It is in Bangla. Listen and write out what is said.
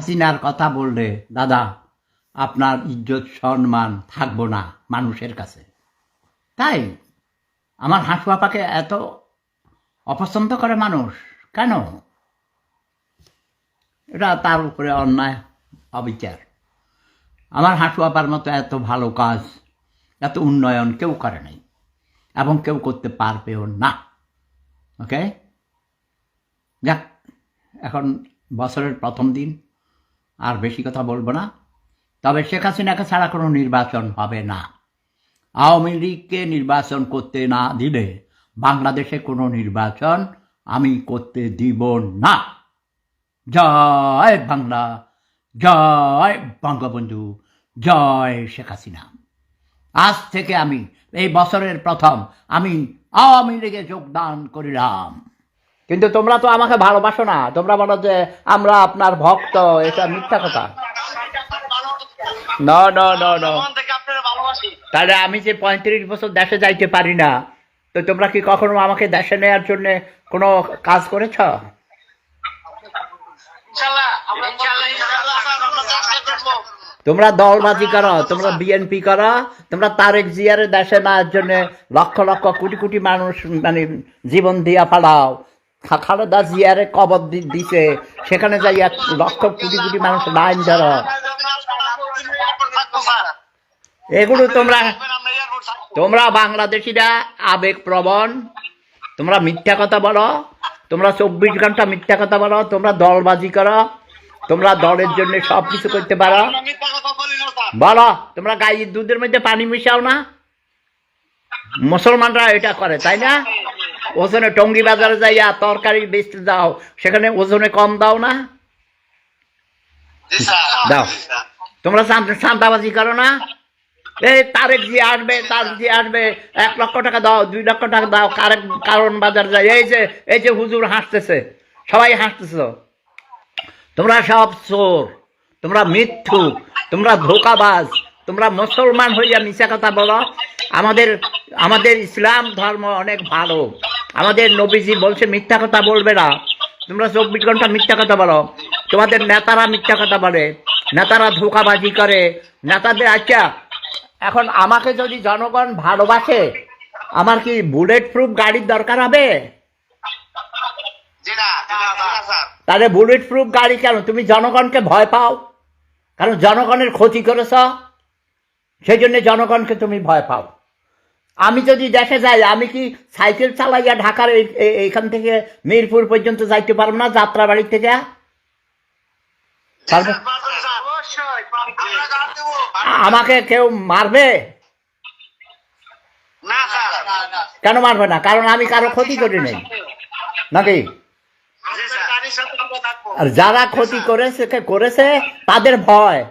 হাসিনার কথা বললে, দাদা, আপনার ইজ্জত, সম্মান থাকব না মানুষের কাছে। তাই আমার হাঁসুয়াপাকে এত অপছন্দ করে মানুষ কেন? এটা তার উপরে অন্যায়, অবিচার। আমার হাঁসুয়াপার মতো এত ভালো কাজ, এত উন্নয়ন কেউ করে নাই এবং কেউ করতে পারবেও না। ওকে? যাক, এখন বছরের প্রথম দিন। আর বেশি কথা বলব না। তবে শেখ হাসিনাকে ছাড়া কোনো নির্বাচন হবে না। আওয়ামী লীগকে নির্বাচন করতে না দিলে বাংলাদেশে কোনো নির্বাচন আমি করতে দিব না। জয় বাংলা, জয় বঙ্গবন্ধু, জয় শেখ হাসিনা। আজ থেকে আমি, এই বছরের প্রথম আমি আওয়ামী লীগে যোগদান করিলাম। কিন্তু তোমরা তো আমাকে ভালোবাসো না। তোমরা বলো যে আমরা আপনার ভক্ত এটা মিথ্যা কথা। ন ন ন ন। থেকে আপনারা ভালোবাসি। তাহলে আমি যে পঁয়ত্রিশ বছর দেশে যাইতে পারি না তো তোমরা কি কখনো আমাকে দেশে নেওয়ার জন্য কোনো কাজ করেছ? ইনশাআল্লাহ আমরা ইনশাআল্লাহ ইনশাআল্লাহ আমরা চেষ্টা করব। তোমরা দলবাজি করো তোমরা বিএনপি করো তোমরা তারেক জিয়ারে দেশে নেওয়ার জন্য লক্ষ লক্ষ কোটি কোটি মানুষ মানে জীবন দিয়া ফালাও খালেদা জিয়ারে কবর দিছে, সেখানে যাই এক লক্ষ কোটি কোটি মানুষ লাইন ধরো। এগুলো তোমরা তোমরা বাংলাদেশিরা আবেগ প্রবণ তোমরা মিথ্যা কথা বলো। তোমরা চব্বিশ ঘণ্টা মিথ্যা কথা বলো। তোমরা দলবাজি করো। তোমরা দলের জন্য সব কিছু করতে পারো। বলো, তোমরা গাইয়ের দুধের মধ্যে পানি মিশাও না। মুসলমানরা এটা করে, তাই না? ওজনে টঙ্গি বাজারে যাইয়া তরকারি বেচতে যাও সেখানে ওজনে কম দাও না। দাও। তোমরা চান- করো না। এই তারেক যে আসবে তার যে আসবে। এক লক্ষ টাকা দাও দুই লক্ষ টাকা দাও। কারেক কারণ বাজার যায়। এই যে এই যে হুজুর হাসতেছে। সবাই হাসতেছ। তোমরা সব চোর। তোমরা মিথ্যুক তোমরা ধোকাবাজ। তোমরা মুসলমান হইয়া মিশা কথা বলো। আমাদের আমাদের ইসলাম ধর্ম অনেক ভালো। আমাদের নবীজি বলছে মিথ্যা কথা বলবে না। তোমরা চব্বিশ ঘণ্টা মিথ্যা কথা বলো। তোমাদের নেতারা মিথ্যা কথা বলে। নেতারা ধোকাবাজি করে। নেতাদের আচ্ছা এখন আমাকে যদি জনগণ ভালোবাসে আমার কি বুলেট প্রুফ গাড়ির দরকার হবে? তাহলে বুলেট প্রুফ গাড়ি কেন? তুমি জনগণকে ভয় পাও? কারণ জনগণের ক্ষতি করেছ। সেই জন্য জনগণকে তুমি ভয় পাও। আমি যদি দেখে যাই আমি কি সাইকেল চালাইয়া ঢাকার এই- এই- এইখান থেকে মিরপুর পর্যন্ত যাইতে পারব না যাত্রা বাড়ি থেকে। আমাকে কেউ মারবে? কেন মারবে না? কারণ আমি কারও ক্ষতি করি নাই। নাকি? আর যারা ক্ষতি করেছে করেছে তাদের ভয়।